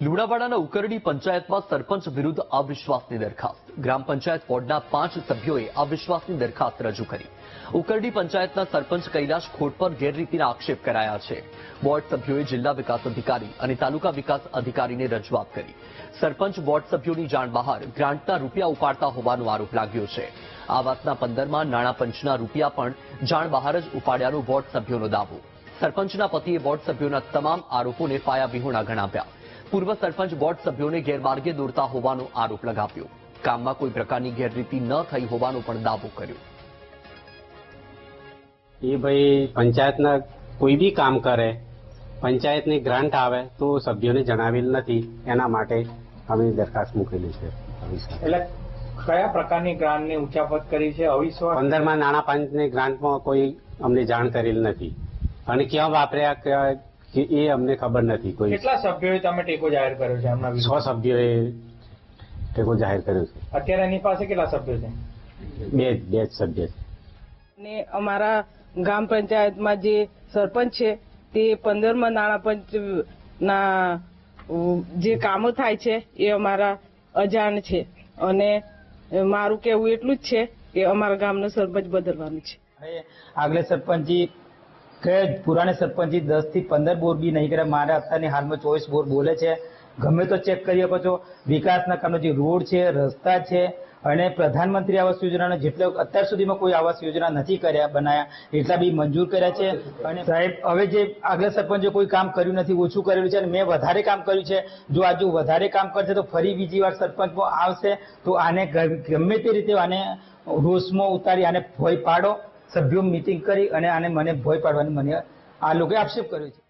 લુણાવાડાના ઉકરડી પંચાયતમાં સરપંચ વિરુદ્ધ અવિશ્વાસની દરખાસ્ત. ગ્રામ પંચાયત વોર્ડના પાંચ સભ્યોએ અવિશ્વાસની દરખાસ્ત રજૂ કરી. ઉકરડી પંચાયતના સરપંચ કૈલાશ ખોટ પર ગેરરીતિના આક્ષેપ કરાયા છે. વોર્ડ સભ્યોએ જિલ્લા વિકાસ અધિકારી અને તાલુકા વિકાસ અધિકારીને રજૂઆત કરી. સરપંચ વોર્ડ સભ્યોની જાણ બહાર ગ્રાન્ટના રૂપિયા ઉપાડતા હોવાનો આરોપ લાગ્યો છે. આ વાતના પંદરમાં નાણાં પંચના રૂપિયા પણ જાણ બહાર જ ઉપાડ્યાનો વોર્ડ સભ્યોનો દાવો. સરપંચના પતિએ વોર્ડ સભ્યોના તમામ આરોપોને પાયાવિહોણા ગણાવ્યા. પૂર્વ સરપંચ બોર્ડ સભ્યોને ગેરમાર્ગે દોરતા હોવાનો આરોપ લગાવ્યો. કામમાં કોઈ પ્રકારની ગેરરીતિ ન થઈ હોવાનો પણ દાવો કર્યો. એ ભાઈ પંચાયતના કોઈ બી કામ કરે પંચાયતની ગ્રાન્ટ આવે તો સભ્યોને જણાવેલ નથી. એના માટે અમે દરખાસ્ત મૂકેલી છે. એટલે કયા પ્રકારની ગ્રાન્ટની ઉચાપત કરી છે? અવિશ્વાસ? પંદરમાં નાણાં પંચની ગ્રાન્ટમાં કોઈ અમને જાણ કરેલ નથી. અને ક્યાં વાપર્યા ક્યાં- કે એ અમને ખબર નથી કોઈ. કેટલા સભ્યોએ તમે ટેકો જાહેર કર્યો છે એમના છ સભ્યોએ ટેકો જાહેર કર્યો છે. અત્યારે એની પાસે કેટલા સભ્યો છે? બે જ બે જ સભ્ય છે. ને અમારા ગ્રામ પંચાયતમાં જે સરપંચ છે તે પંદરમાં નાણાં પંચ ના જે કામો થાય છે એ અમારા અજાણ છે. અને મારું કહેવું એટલું જ છે કે અમારા ગામનો સરપંચ બદલવાનું છે. હવે આગલે સરપંચી કે પુરાણે સરપંચી દસથી પંદર બોર બી નહીં કર્યા મારે અત્યારની હાલમાં ચોવીસ બોર બોલે છે. ગમે તો ચેક કરી શકો છો. વિકાસના કામનો જે રોડ છે, રસ્તા છે અને પ્રધાનમંત્રી આવાસ યોજનાનો જેટલો અત્યાર સુધીમાં કોઈ આવાસ યોજના નથી કર્યા, બનાયા, એટલા બી મંજૂર કર્યા છે. અને સાહેબ, હવે જે આગલા સરપંચે કોઈ કામ કર્યું નથી, ઓછું કરેલું છે અને મેં વધારે કામ કર્યું છે. જો આજુ વધારે કામ કરશે તો ફરી બીજી વાર સરપંચમાં આવશે. તો આને ગમે તે રીતે આને રોષમાં ઉતારી આને ભોય પાડો. સભ્યો મિટિંગ કરી અને આને મને ભોય પાડવાની મને આ લોકોએ આક્ષેપ કર્યો છે.